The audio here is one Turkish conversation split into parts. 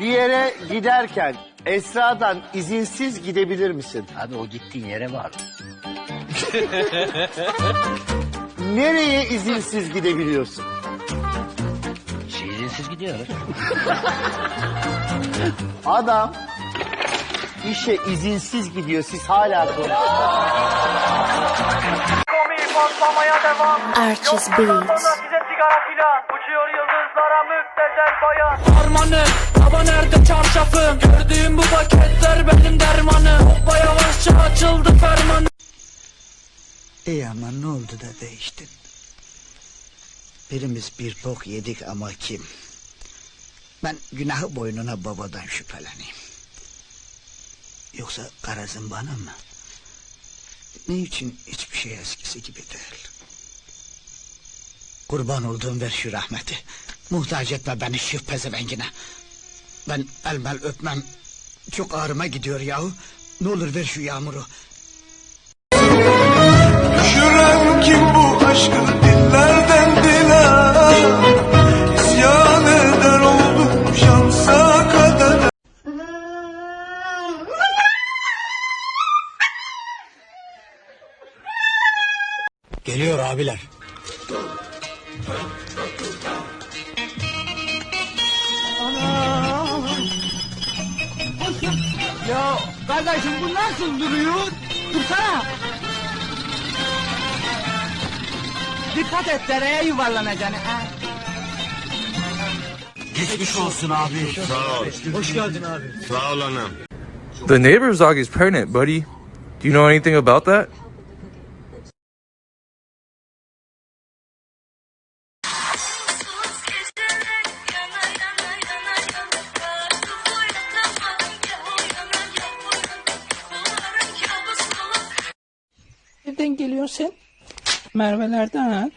Bir yere giderken Esra'dan izinsiz gidebilir misin? Abi o gittiğin yere bağlı. Nereye izinsiz gidebiliyorsun? Şey izinsiz gidiyor. Adam işe izinsiz gidiyor. Siz hala konuşuyorsunuz. Komi patlamaya devam. Archie's Yok bundan Beats. Sigara filan. Uçuyor yıldızlara müptezel bayan. Harmanı Baba nerede çarşafım Gördüğüm bu paketler benim dermanım Hoppa yavaşça açıldı fermanı İyi ama ne oldu da değiştin? Birimiz bir bok yedik ama kim? Ben günahı boynuna babadan şüpheleneyim. Yoksa karazın bana mı? Ne için hiçbir şey eskisi gibi değil? Kurban olduğum ver şu rahmeti. Muhtaç etme beni şu pezevengine. Ben elmel öpmem. Çok ağrıma gidiyor yahu. Ne olur ver şu yağmuru. Düşüren kim bu aşkı dillerden dile İsyan eder oldum şansa kadar Geliyor abiler. Ya kardeşim bu nasıl duruyor? Dursana Dikkat et dereye yuvarlanacaksın ha. The neighbor's dog is pregnant, buddy. Do you know anything about that? Nereden geliyorsun sen? Merve'lerden ha.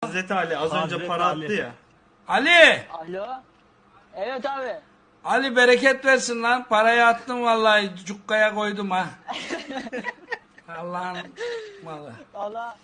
Hazreti Ali az önce para attı ya. Ali! Alo. Evet abi. Ali bereket versin lan. Parayı attım vallahi cukkaya koydum ha. Allah'ın malı. Allah.